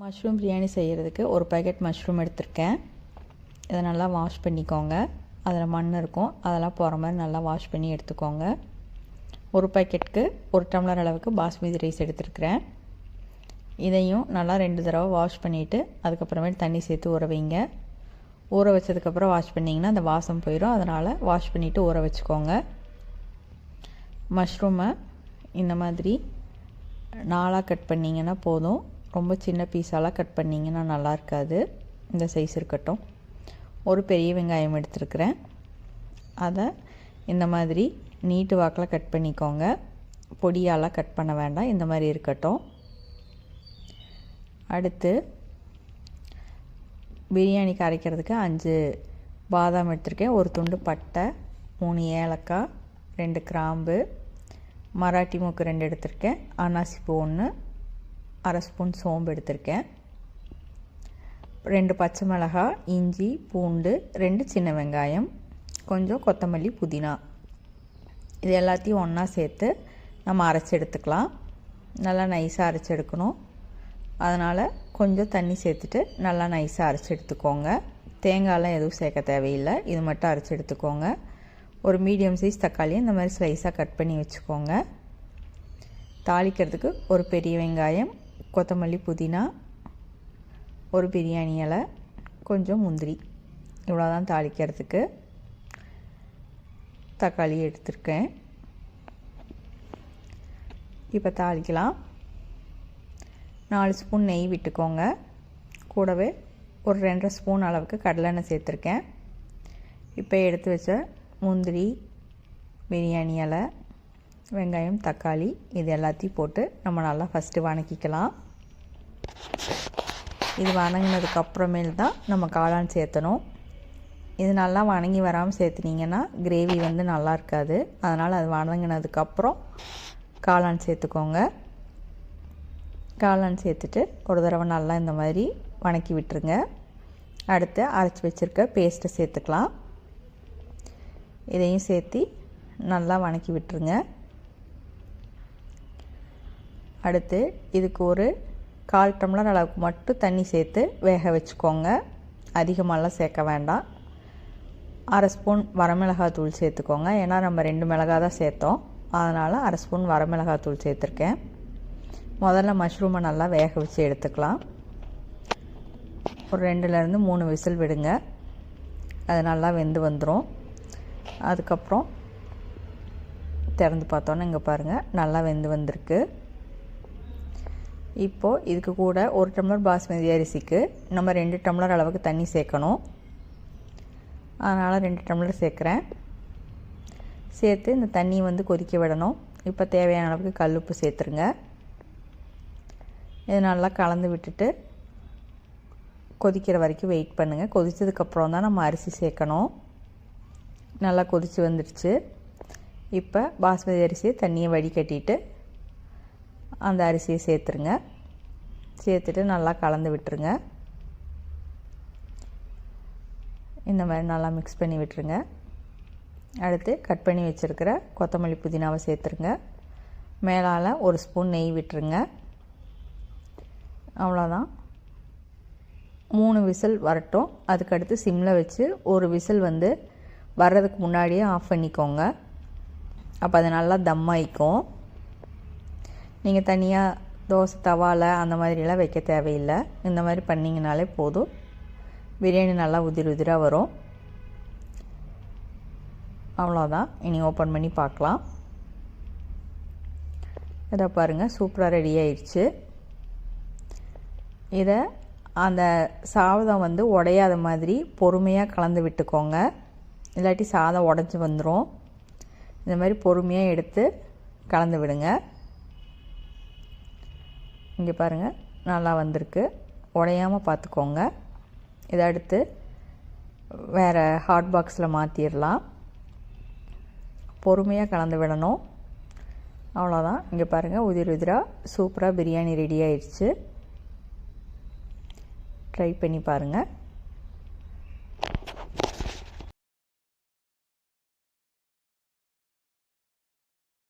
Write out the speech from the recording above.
Mushroom biryani செய்கிறதுக்கு ஒரு packet mushroom எடுத்திருக்கேன். இதை நல்லா வாஷ் பண்ணிக்கோங்க. அதில் மண் இருக்கும். அதெல்லாம் போகிற மாதிரி நல்லா வாஷ் பண்ணி எடுத்துக்கோங்க. ஒரு பேக்கெட்டுக்கு ஒரு டம்ளர் அளவுக்கு பாஸ்மதி ரைஸ் எடுத்துருக்கிறேன். இதையும் நல்லா ரெண்டு தடவை வாஷ் பண்ணிவிட்டு அதுக்கப்புறமேட்டு தண்ணி சேர்த்து ஊற வைங்க. ஊற வச்சதுக்கப்புறம் வாஷ் பண்ணிங்கன்னா அந்த வாசம் போயிடும் அதனால் வாஷ் பண்ணிவிட்டு ஊற வச்சுக்கோங்க. மஷ்ரூமை இந்த மாதிரி நாளாக கட் பண்ணிங்கன்னா போதும். ரொம்ப சின்ன பீஸாலாம் கட் பண்ணிங்கன்னா நல்லா இருக்காது. இந்த சைஸ் இருக்கட்டும். ஒரு பெரிய வெங்காயம் எடுத்துருக்குறேன். அதை இந்த மாதிரி நீட்டு வாக்கில் கட் பண்ணிக்கோங்க. பொடியாலாம் கட் பண்ண வேண்டாம். இந்த மாதிரி இருக்கட்டும். அடுத்து பிரியாணி கரைக்கிறதுக்கு அஞ்சு பாதாம் எடுத்திருக்கேன். ஒரு துண்டு பட்டை மூணு ஏலக்காய் ரெண்டு கிராம்பு மராட்டி மூக்கு ரெண்டு எடுத்திருக்கேன். அன்னாசிப்பூ ஒன்று அரை ஸ்பூன் சோம்பு எடுத்திருக்கேன். ரெண்டு பச்சை மிளகாய் இஞ்சி பூண்டு ரெண்டு சின்ன வெங்காயம் கொஞ்சம் கொத்தமல்லி புதினா. இது எல்லாத்தையும் ஒன்றா சேர்த்து நம்ம அரைச்சி எடுத்துக்கலாம். நல்லா நைஸாக அரைச்சி எடுக்கணும். அதனால் கொஞ்சம் தண்ணி சேர்த்துட்டு நல்லா நைஸாக அரைச்சி எடுத்துக்கோங்க. தேங்காயெலாம் எதுவும் சேர்க்க தேவையில்லை. இது மட்டும் அரைச்சி எடுத்துக்கோங்க. ஒரு மீடியம் சைஸ் தக்காளியை இந்த மாதிரி ஸ்லைஸாக கட் பண்ணி வச்சுக்கோங்க. தாளிக்கிறதுக்கு ஒரு பெரிய வெங்காயம் கொத்தமல்லி புதினா ஒரு பிரியாணி இலை கொஞ்சம் முந்திரி. இவ்வளோ தான் தாளிக்கிறதுக்கு. தக்காளி எடுத்திருக்கேன். இப்போ தாளிக்கலாம். நாலு ஸ்பூன் நெய் விட்டுக்கோங்க. கூடவே ஒரு ரெண்டரை ஸ்பூன் அளவுக்கு கடலெண்ணெய் சேர்த்துருக்கேன். இப்போ எடுத்து வச்ச முந்திரி பிரியாணி இலை வெங்காயம் தக்காளி இது எல்லாத்தையும் போட்டு நம்ம நல்லா ஃபஸ்ட்டு வணக்கிக்கலாம். இது வணங்கினதுக்கு அப்புறமேல் தான் நம்ம காளான் சேர்த்தணும். இது நல்லா வணங்கி வராமல் சேர்த்துனீங்கன்னா கிரேவி வந்து நல்லா இருக்காது. அதனால் அது வணங்கினதுக்கப்புறம் காளான் சேர்த்துக்கோங்க. காளான் சேர்த்துட்டு ஒரு தடவை நல்லா இந்த மாதிரி வணக்கி விட்டுருங்க. அடுத்து அரைச்சி வச்சுருக்க பேஸ்ட்டை சேர்த்துக்கலாம். இதையும் சேர்த்து நல்லா வணக்கி விட்டுருங்க. அடுத்து இதுக்கு ஒரு கால் டம்ளர் அளவுக்கு மட்டும் தண்ணி சேர்த்து வேக வச்சுக்கோங்க. அதிகமாகலாம் சேர்க்க வேண்டாம். அரை ஸ்பூன் வரமிளகாய் தூள் சேர்த்துக்கோங்க. ஏன்னா நம்ம ரெண்டு மிளகா தான் சேர்த்தோம். அதனால் அரை ஸ்பூன் வரமிளகாய் தூள் சேர்த்துருக்கேன். முதல்ல மஷ்ரூமை நல்லா வேக வச்சு எடுத்துக்கலாம். ஒரு ரெண்டுலேருந்து மூணு விசில் விடுங்க. அது நல்லா வெந்து வந்துடும் அதுக்கப்புறம் திறந்து பார்த்தோன்னே இங்கே பாருங்கள் நல்லா வெந்து வந்திருக்கு. இப்போது இதுக்கு கூட ஒரு டம்ளர் பாஸ்மதி அரிசிக்கு நம்ம ரெண்டு டம்ளர் அளவுக்கு தண்ணி சேர்க்கணும். அதனால் ரெண்டு டம்ளர் சேர்க்குறேன். சேர்த்து இந்த தண்ணியை வந்து கொதிக்க விடணும். இப்போ தேவையான அளவுக்கு கல் உப்பு சேர்த்துருங்க. இது நல்லா கலந்து விட்டுட்டு கொதிக்கிற வரைக்கும் வெயிட் பண்ணுங்கள் கொதித்ததுக்கப்புறம் தான் நம்ம அரிசி சேர்க்கணும். நல்லா கொதித்து வந்துடுச்சு. இப்போ பாஸ்மதி அரிசியை தண்ணியை வடிகட்டிட்டு அந்த அரிசியை சேர்த்துருங்க. சேர்த்துட்டு நல்லா கலந்து விட்டுருங்க. இந்த மாதிரி நல்லா மிக்ஸ் பண்ணி விட்டுருங்க. அடுத்து கட் பண்ணி வச்சுருக்கிற கொத்தமல்லி புதினாவை சேர்த்துருங்க. மேலால் ஒரு ஸ்பூன் நெய் விட்டுருங்க. அவ்வளோதான் மூணு விசில் வரட்டும். அதுக்கடுத்து சிம்மில் வச்சு ஒரு விசில் வந்து வர்றதுக்கு முன்னாடியே ஆஃப் பண்ணிக்கோங்க. அப்போ அது நல்லா தம் ஆயிக்கும். நீங்கள் தனியாக தோசை தவாவில் அந்த மாதிரிலாம் வைக்க தேவையில்லை. இந்த மாதிரி பண்ணிங்கனாலே போதும். பிரியாணி நல்லா உதிர் உதிராக வரும். அவ்வளோதான் இனி ஓப்பன் பண்ணி பார்க்கலாம். இதை பாருங்கள் சூப்பராக ரெடி ஆயிடுச்சு. இதை அந்த சாதம் வந்து உடையாத மாதிரி பொறுமையாக கலந்து விட்டுக்கோங்க. இல்லாட்டி சாதம் உடஞ்சி வந்துடும் இந்த மாதிரி பொறுமையாக எடுத்து கலந்து விடுங்க. இங்கே பாருங்கள் நல்லா வந்திருக்கு. உடையாமல் பார்த்துக்கோங்க இதை அடுத்து வேறு ஹாட் பாக்ஸில் மாற்றிடலாம் பொறுமையாக கலந்து விடணும். அவ்வளோதான் இங்கே பாருங்கள் உதிர் உதிராக சூப்பராக பிரியாணி ரெடி ஆயிடுச்சு. ட்ரை பண்ணி பாருங்கள்